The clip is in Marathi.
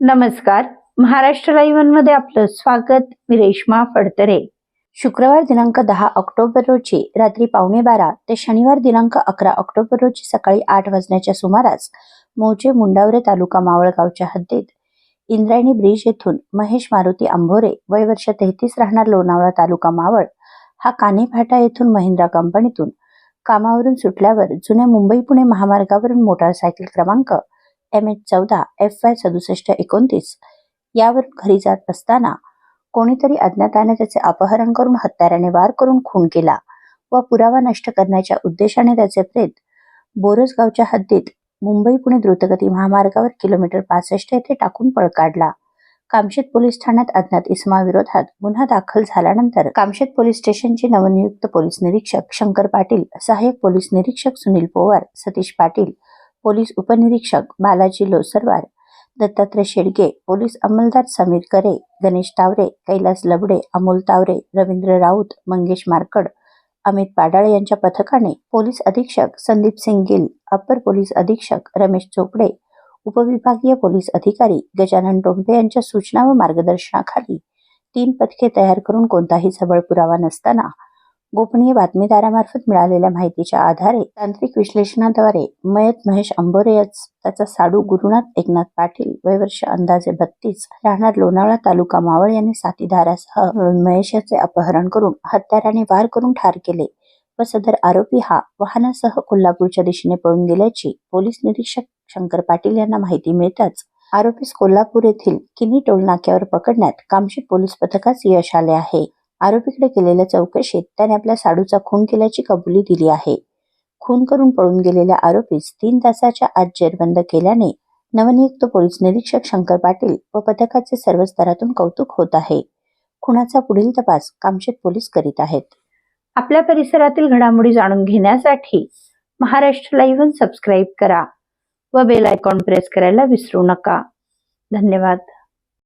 नमस्कार. महाराष्ट्र लाईव्हमध्ये आपलं स्वागत. मी रेश्मा फडतरे. शुक्रवार दिनांक दहा ऑक्टोबर रोजी रात्री पावणे बारा ते शनिवार दिनांक अकरा ऑक्टोबर रोजी सकाळी आठ वाजण्याच्या सुमारास मोजे मुंडावरे तालुका मावळगावच्या हद्दीत इंद्रायणी ब्रिज येथून महेश मारुती आंभोरे वय वर्ष तेहतीस राहणार लोणावळा तालुका मावळ हा कानेफाटा येथून महिंद्रा कंपनीतून कामावरून सुटल्यावर जुन्या मुंबई पुणे महामार्गावरून मोटारसायकल क्रमांक एम एच चौदा एफ वाय सदुसष्ट एकोणतीस यावरून घरी जात असताना कोणीतरी अज्ञाताने त्याचे अपहरण करून हत्याराने वार करून खून केला व पुरावा नष्ट करण्याच्या उद्देशाने त्याचे प्रेत बोरसगावच्या हद्दीत मुंबई पुणे द्रुतगती महामार्गावर किलोमीटर पासष्ट येथे टाकून पळ काढला. कामशेत पोलीस ठाण्यात अज्ञात इसमाविरोधात गुन्हा दाखल झाल्यानंतर कामशेत पोलीस स्टेशनचे नवनियुक्त पोलीस निरीक्षक शंकर पाटील सहाय्यक पोलीस निरीक्षक सुनील पोवार सतीश पाटील पोलीस उपनिरीक्षक बालाजी लोसरवार दत्तात्रय शेडगे पोलीस अंमलदार समीर करे गणेश तावरे कैलास लबडे अमोल तावरे रवींद्र राऊत मंगेश मारकड अमित पाडाळे यांच्या पथकाने पोलीस अधीक्षक संदीप सिंग गिल अप्पर पोलीस अधीक्षक रमेश चोपडे उपविभागीय पोलीस अधिकारी गजानन टोंपे यांच्या सूचना व मार्गदर्शनाखाली तीन पथके तयार करून कोणताही सबळ पुरावा नसताना गोपनीय बातमीदारामार्फत मिळालेल्या माहितीच्या आधारे तांत्रिक विश्लेषणाद्वारे मयत महेश अंबोरे त्याचा साडू गुरुनाथ एकनाथ पाटील वयवर्ष अंदाजे बत्तीस राहणार लोणावळा तालुका मावळ यांनी साथीदारासह मिळून महेश याचे अपहरण करून हत्याराने वार करून ठार केले व सदर आरोपी हा वाहनासह कोल्हापूरच्या दिशेने पळून गेल्याची पोलीस निरीक्षक शंकर पाटील यांना माहिती मिळताच आरोपीस कोल्हापूर येथील किनी टोल नाक्यावर पकडण्यात कामशेत पोलीस पथकास यश आले आहे. आरोपीकडे केलेल्या चौकशीत त्याने आपल्या साडूचा खून केल्याची कबुली दिली आहे. खून करून पळून गेलेल्या आरोपीस तीन तासाच्या आत जेरबंद केल्याने नवनियुक्त पोलीस निरीक्षक शंकर पाटील व पथकाचे सर्व स्तरातून कौतुक होत आहे. खुनाचा पुढील तपास कामशेत पोलीस करीत आहेत. आपल्या परिसरातील घडामोडी जाणून घेण्यासाठी महाराष्ट्र लाईव्ह सबस्क्राईब करा व बेल आयकॉन प्रेस करायला विसरू नका. धन्यवाद.